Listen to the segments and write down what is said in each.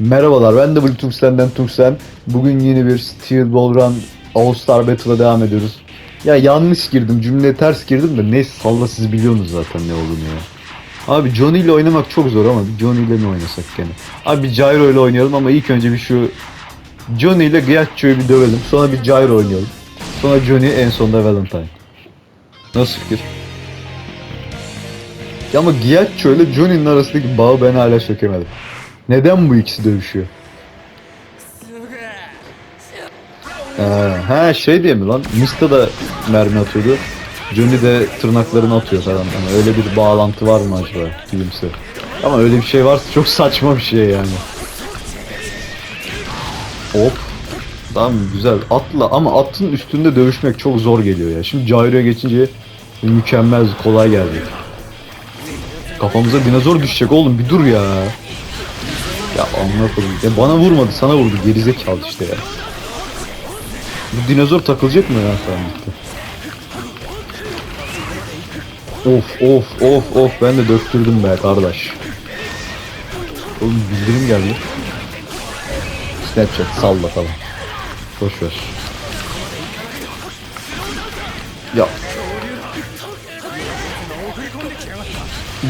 Merhabalar ben de Tungsten'den Tungsten. Bugün yeni bir Steel Ball Run All Star Battle'a devam ediyoruz. Ya yanlış girdim cümleye ters girdim de neyse salla siz biliyorsunuz zaten ne olduğunu ya. Abi Johnny ile oynamak çok zor ama bir Johnny ile mi oynasak gene? Abi bir Gyro ile oynayalım ama ilk önce bir şu Johnny ile Ghiacccio'yu bir dövelim. Sonra bir Gyro oynayalım. Sonra Johnny en sonunda Valentine. Nasıl fikir? Ya ama Ghiaccio ile Johnny'nin arasındaki bağı ben hala sökemedim. Neden bu ikisi dövüşüyor? Ee, ha şey diye mi lan? Mista da mermi atıyordu. Johnny de tırnaklarını atıyor falan. Ama öyle bir bağlantı var mı acaba bilimsel? Ama öyle bir şey varsa çok saçma bir şey yani. Hop. Tamam güzel. Atla ama atın üstünde dövüşmek çok zor geliyor ya. Şimdi Gyro'ya geçince mükemmel, kolay geldi. Kafamıza dinozor düşecek oğlum bir dur ya. Ya anlatalım. Ya bana vurmadı sana vurdu gerizekalı işte ya. Bu dinozor takılacak mı ya falan gitti. Of of of of ben de döktürdüm be kardeş. Oğlum bildirim geldi. Snapchat salla falan. Boş ver. Ya.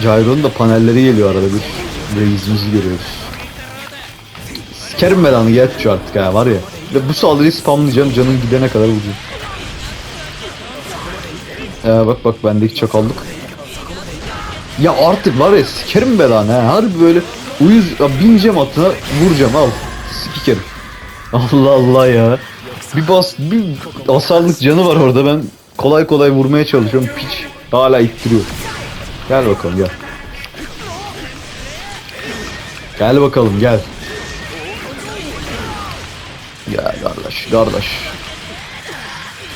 Gyro'nun da panelleri geliyor arada bir. Reisimizi görüyoruz. Sikerim belanı gel şu artık ha var ya. Ve bu saldırıyı spamlayacağım canın gidene kadar vuracağım. Ee, bak bak bendeki çakallık. Ya artık var ya sikerim belanı ha. Harbi böyle uyuz ya bineceğim atına vuracağım al. Sikerim. Allah Allah ya. Bir bas bir hasarlık canı var orada ben kolay kolay vurmaya çalışıyorum piç. Hala ittiriyor. Gel bakalım gel. Gel bakalım gel. Gel kardeş kardeş.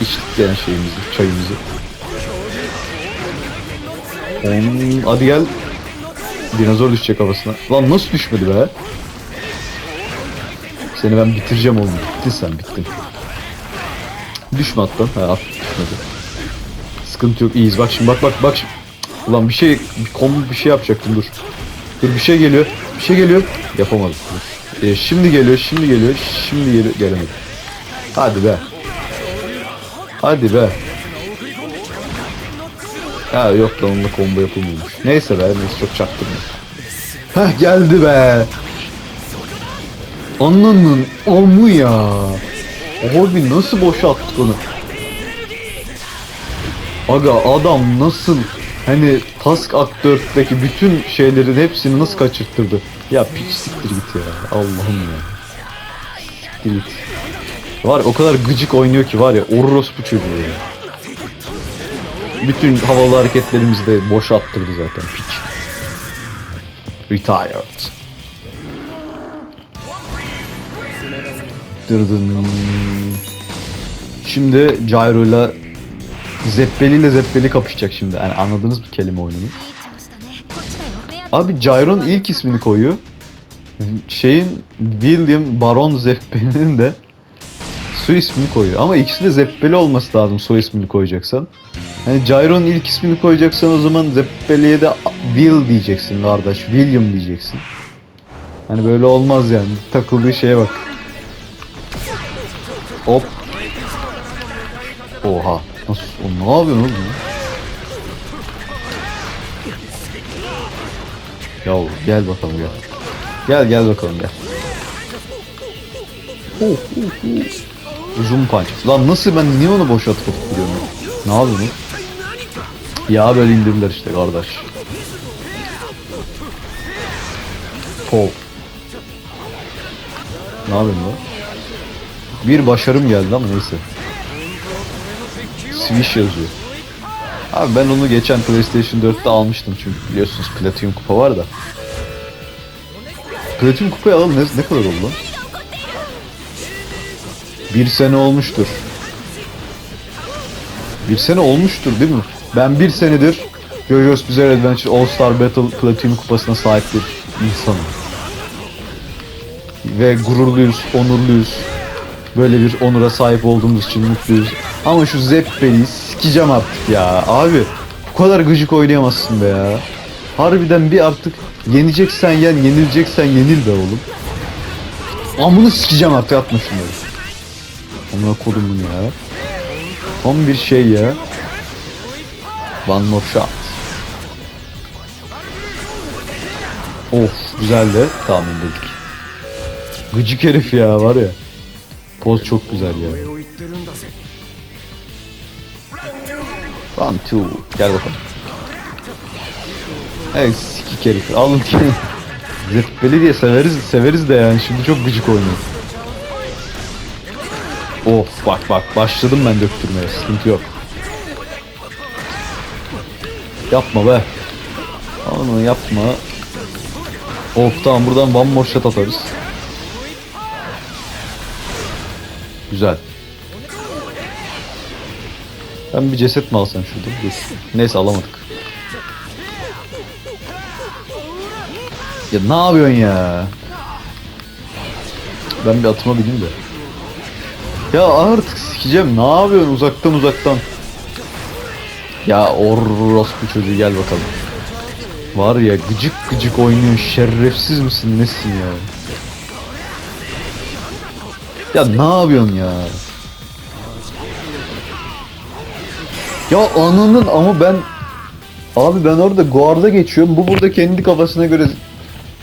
İçtik gene şeyimizi çayımızı. Hmm, hadi gel. Dinozor düşecek kafasına. Lan nasıl düşmedi be? Seni ben bitireceğim oğlum. Bittin sen bittin. Düşme attan. Ha at düşmedi. Sıkıntı yok iyiyiz. Bak şimdi bak bak bak. şimdi. Ulan bir şey bir kombo bir şey yapacaktım dur. Dur bir şey geliyor. Bir şey geliyor. Yapamadım. Dur. Ee, şimdi geliyor, şimdi geliyor, şimdi geliyor, gelemedi. Hadi be. Hadi be. Ha yok lan onunla combo yapılmıyormuş. Neyse be, neyse çok çaktırma. Heh geldi be. Ananın amı ya. Abi nasıl boşa attık onu? Aga adam nasıl hani Task Act 4'teki bütün şeylerin hepsini nasıl kaçırttırdı? Ya piç siktir git ya. Allah'ım ya. Siktir git. Var o kadar gıcık oynuyor ki var ya orospu çocuğu ya. Bütün havalı hareketlerimizi de boşa attırdı zaten piç. Retired. Dırdın. Şimdi Gyro ile Zeppeli ile Zeppeli kapışacak şimdi. Yani anladınız mı kelime oyununu? Abi Gyro'nun ilk ismini koyuyor. Şeyin William Baron Zeppeli'nin de soy ismini koyuyor. Ama ikisi de Zeppeli olması lazım soy ismini koyacaksan. Yani Gyro'nun ilk ismini koyacaksan o zaman Zeppeli'ye de Will diyeceksin kardeş. William diyeceksin. Hani böyle olmaz yani. Takıldığı şeye bak. Hop. Oha. Nasıl? O ne yapıyorsun oğlum? ya? Gel bakalım gel. Gel gel bakalım gel. Oh, oh, oh. Zoom punch. Lan nasıl ben niye onu boş atıp duruyorum? Ne yapıyorsun? Ya böyle indirdiler işte kardeş. Pop. Ne yapıyorsun lan? Bir başarım geldi ama neyse. Swish yazıyor. Abi ben onu geçen PlayStation 4'te almıştım çünkü biliyorsunuz Platinum kupa var da. Platinum kupayı alalım ne, ne kadar oldu? Bir sene olmuştur. Bir sene olmuştur değil mi? Ben bir senedir JoJo's Bizarre Adventure All Star Battle Platinum kupasına sahip bir insanım. Ve gururluyuz, onurluyuz. Böyle bir onura sahip olduğumuz için mutluyuz. Ama şu Zeppeli'yi sikeceğim artık ya. Abi bu kadar gıcık oynayamazsın be ya. Harbiden bir artık yeneceksen yen, yenileceksen yenil be oğlum. Amını sikeceğim artık atma şunları. Amına kodumun ya. Tam bir şey ya. One more shot. Of güzeldi. Tahmin dedik. Gıcık herif ya var ya. Poz çok güzel ya. One two. Gel bakalım. Evet sikik herif. Alın ki. Zepeli diye severiz severiz de yani şimdi çok gıcık oynuyor. Of bak bak başladım ben döktürmeye sıkıntı yok. Yapma be. Onu yapma. Of tamam buradan one more shot atarız. Güzel. Ben bir ceset mi alsam şurada? Dur. Neyse alamadık. Ya ne yapıyorsun ya? Ben bir atıma bineyim de. Ya artık sikeceğim. Ne yapıyorsun uzaktan uzaktan? Ya orospu çocuğu gel bakalım. Var ya gıcık gıcık oynuyorsun. Şerefsiz misin nesin ya? Ya ne yapıyorsun ya? Ya ananın ama ben Abi ben orada guarda geçiyorum. Bu burada kendi kafasına göre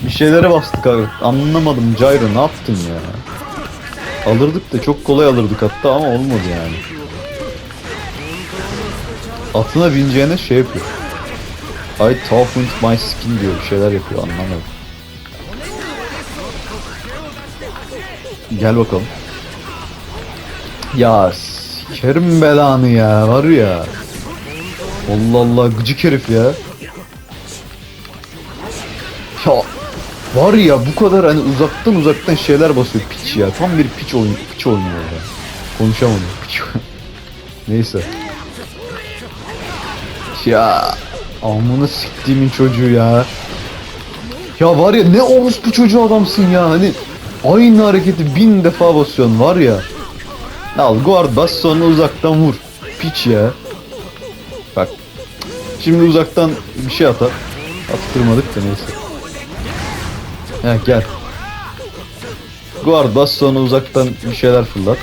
bir şeylere bastık abi. Anlamadım Gyro ne yaptın ya? Alırdık da çok kolay alırdık hatta ama olmadı yani. Atına bineceğine şey yapıyor. I with my skin diyor bir şeyler yapıyor anlamadım. Gel bakalım. Ya sikerim belanı ya var ya. Allah Allah gıcık herif ya. Ya var ya bu kadar hani uzaktan uzaktan şeyler basıyor piç ya. Tam bir piç oyun piç oynuyor ya. Konuşamadım piç. Neyse. Ya amına siktiğimin çocuğu ya. Ya var ya ne orospu çocuğu adamsın ya hani aynı hareketi bin defa basıyorsun var ya. Al guard bas sonra uzaktan vur. Piç ya. Şimdi uzaktan bir şey atar. Attırmadık da neyse. Heh gel. Guard bas sonra uzaktan bir şeyler fırlat.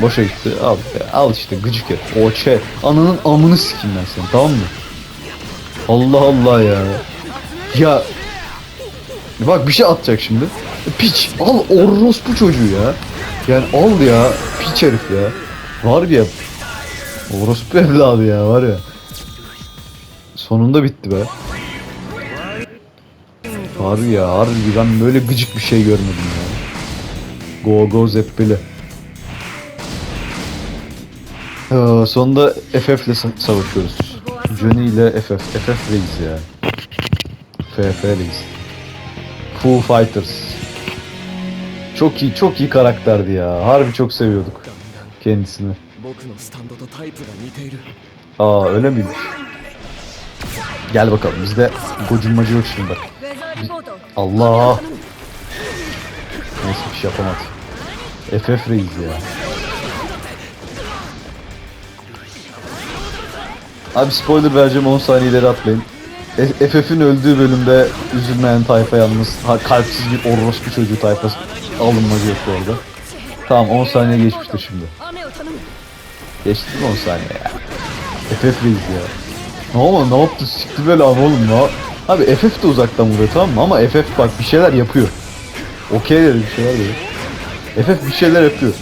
Boşa gitti. Al, al işte gıcık herif. O şey. Ananın amını sikeyim ben seni tamam mı? Allah Allah ya. Ya. Bak bir şey atacak şimdi. Piç. Al orospu çocuğu ya. Yani al ya. Piç herif ya. Var ya. Orospu evladı ya var ya. Sonunda bitti be. Var ya harbi ben böyle gıcık bir şey görmedim ya. Go go zeppeli. Ee, sonunda FF ile sa- savaşıyoruz. Johnny ile FF. FF reis ya. FF reis. Foo Fighters. Çok iyi, çok iyi karakterdi ya. Harbi çok seviyorduk kendisini. 僕のスタンドとタイプが似ている Aa öyle miymiş? Gel bakalım bizde gocunmacı yok şimdi bak. ウェザーリポート Allah! Neyse bir şey yapamadı. FF reis ya. Abi spoiler vereceğim 10 saniye ileri atlayın. E- FF'in öldüğü bölümde üzülmeyen tayfa yalnız ha, kalpsiz bir orospu çocuğu tayfası alınmacı yok bu arada. Tamam 10 saniye geçmiştir şimdi. Geçti mi 10 saniye ya? FF reis ya. Ne oldu ne yaptı sikti böyle abi oğlum ya. Abi FF de uzaktan vuruyor tamam mı ama FF bak bir şeyler yapıyor. Okey dedi bir şeyler dedi. FF bir şeyler yapıyor.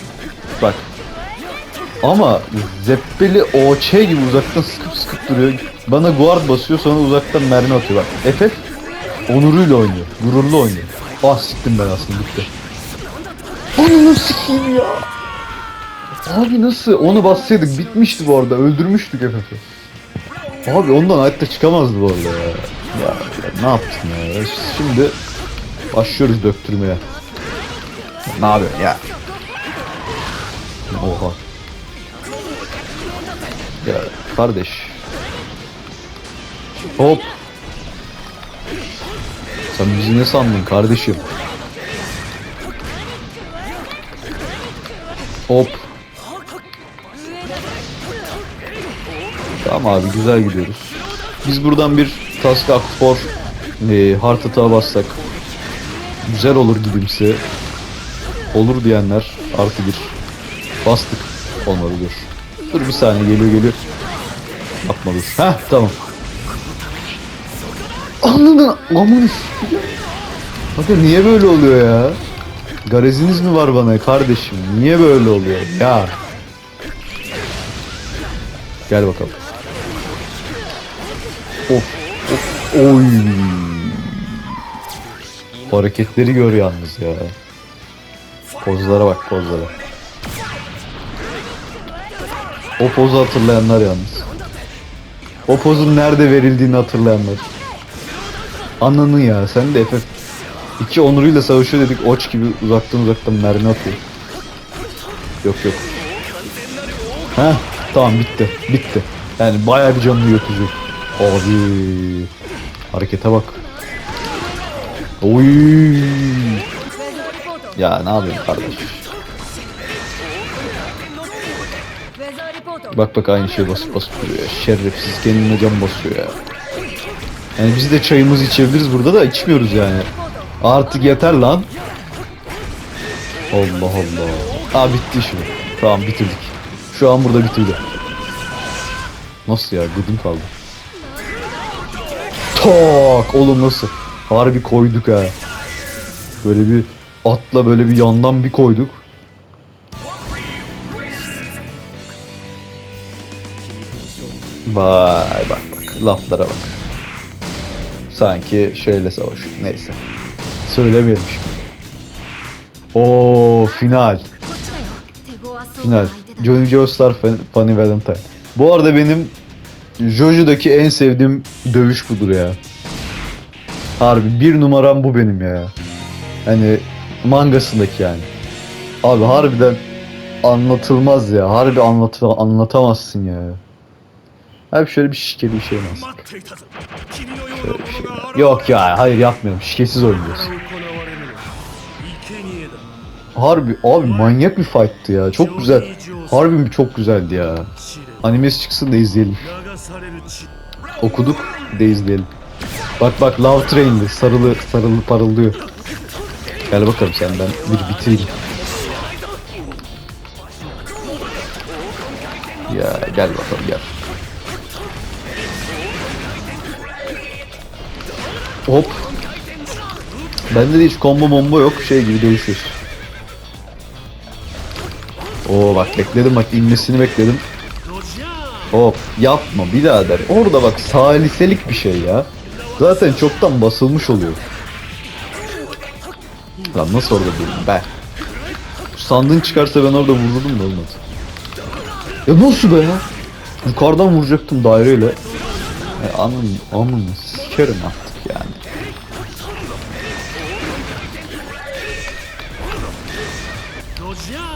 Bak. Ama Zeppeli OC gibi uzaktan sıkıp sıkıp duruyor. Bana guard basıyor sonra uzaktan mermi atıyor bak. FF onuruyla oynuyor. Gururlu oynuyor. Ah siktim ben aslında bitti. Ananı sikeyim ya. Abi nasıl? Onu bassaydık bitmişti bu arada. Öldürmüştük FF'i. Abi ondan hayatta çıkamazdı bu arada ya. Ya, ya ne yaptın ya? Şimdi başlıyoruz döktürmeye. Ne yapıyorsun ya? Oha. Ya kardeş. Hop. Sen bizi ne sandın kardeşim? Hop. Tamam abi güzel gidiyoruz. Biz buradan bir Task Akfor e, Heart Attack'a bassak Güzel olur gibimse. Olur diyenler artı bir. Bastık. Olmadı dur. Dur bir saniye geliyor geliyor. Yapma dur. Heh tamam. Anladın amını s- Bakın niye böyle oluyor ya? Gareziniz mi var bana kardeşim? Niye böyle oluyor ya? Gel bakalım. Of, of, oy. Hareketleri gör yalnız ya. Pozlara bak pozlara. O pozu hatırlayanlar yalnız. O pozun nerede verildiğini hatırlayanlar. Ananı ya sen de FF. İki onuruyla savaşıyor dedik oç gibi uzaktan uzaktan mermi atıyor. Yok yok. Heh tamam bitti bitti. Yani bayağı bir canını götürecek. Abi harekete bak. Oy. Ya ne yapıyorsun kardeş? Bak bak aynı şey basıp basıp duruyor ya. Şerefsiz kendine cam basıyor ya. Yani biz de çayımızı içebiliriz burada da içmiyoruz yani. Artık yeter lan. Allah Allah. Aa bitti şimdi. Tamam bitirdik. Şu an burada bitirdi. Nasıl ya? Gıdım kaldı. Tak oğlum nasıl? Harbi koyduk ha. Böyle bir atla böyle bir yandan bir koyduk. Vay bak bak laflara bak. Sanki şeyle savaş. Neyse. Söylemiyorum şimdi. Oo final. Final. Johnny Joestar Funny Valentine. Bu arada benim Jojo'daki en sevdiğim dövüş budur ya. Harbi bir numaram bu benim ya. Hani mangasındaki yani. Abi harbiden anlatılmaz ya. Harbi anlat anlatamazsın ya. Abi şöyle bir şişkeli bir şey lazım. Şey. Yok ya hayır yapmıyorum. Şişkesiz oynuyoruz. Harbi abi manyak bir fight'tı ya. Çok güzel. Harbi çok güzeldi ya. Animesi çıksın da izleyelim. Okuduk de izleyelim. Bak bak Love Train'di. Sarılı sarılı parıldıyor. Gel bakalım sen ben bir bitireyim. Ya gel bakalım gel. Hop. Bende de hiç combo bomba yok. Şey gibi dövüşüyoruz. Oo bak bekledim bak inmesini bekledim. Hop yapma birader. Orada bak saliselik bir şey ya. Zaten çoktan basılmış oluyor. Lan nasıl orada durdum ben? Sandın çıkarsa ben orada vururdum da olmadı. Ya nasıl be ya? Yukarıdan vuracaktım daireyle. E, anın, anın sikerim artık yani.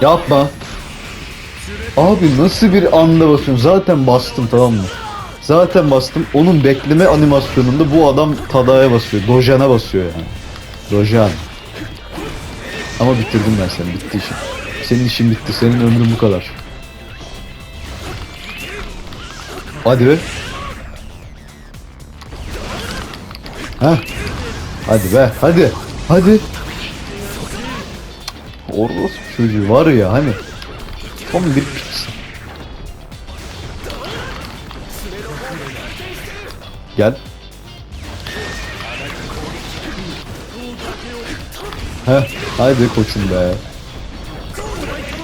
Yapma. Abi nasıl bir anda basıyorsun? Zaten bastım tamam mı? Zaten bastım. Onun bekleme animasyonunda bu adam Tada'ya basıyor. Dojan'a basıyor yani. Dojan. Ama bitirdim ben seni. Bitti işin. Senin işin bitti. Senin ömrün bu kadar. Hadi be. Heh. Hadi be. Hadi. Hadi. Orospu çocuğu var ya hani. Tam bir. Gel. Heh, haydi koçum be.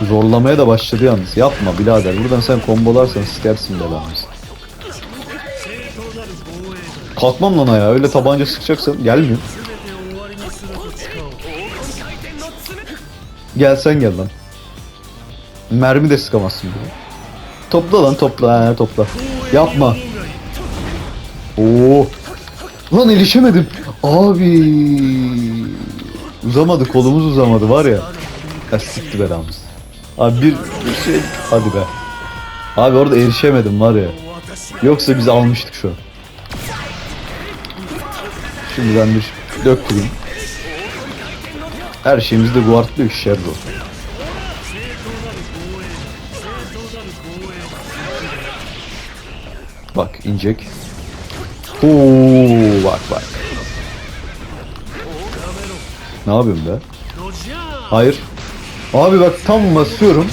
Zorlamaya da başladı yalnız. Yapma birader. Buradan sen kombolarsan sikersin belamızı. Kalkmam lan ayağa. Öyle tabanca sıkacaksan gelmiyor. Gel sen gel lan. Mermi de sıkamazsın bunu. Topla lan topla ha, topla. Yapma. Oo. Lan ilişemedim. Abi. Uzamadı kolumuz uzamadı var ya. Ya sikti belamız. Abi bir, bir şey hadi be. Abi orada erişemedim var ya. Yoksa biz almıştık şu an. Şimdi ben bir döktüreyim. Her şeyimizde guardlıyor şerro. Bak inecek. Oo bak bak. Ne yapayım be? Hayır. Abi bak tam basıyorum.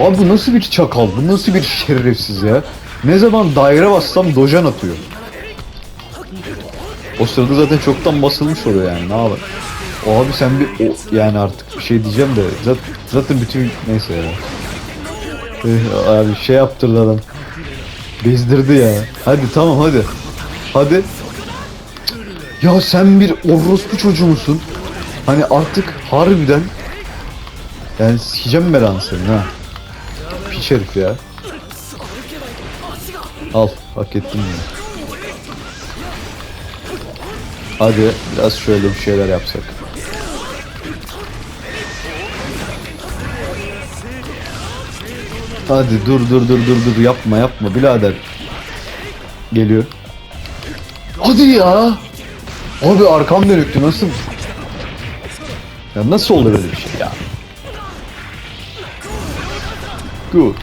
Abi bu nasıl bir çakal? Bu nasıl bir şerefsiz ya? Ne zaman daire bassam dojan atıyor. O sırada zaten çoktan basılmış oluyor yani. Ne yapar? O abi sen bir o, yani artık bir şey diyeceğim de zaten, zaten bütün neyse ya. Eh, abi şey yaptırdı adam. Bezdirdi ya. Hadi tamam hadi. Hadi. Ya sen bir orospu çocuğu musun? Hani artık harbiden yani sikeceğim belanı senin ha. Piç herif ya. Al hak ettin ya. Hadi biraz şöyle bir şeyler yapsak. Hadi dur dur dur dur dur yapma yapma birader. Geliyor. Hadi ya. Abi arkam dönüktü nasıl? Ya nasıl olur öyle bir şey ya? Good.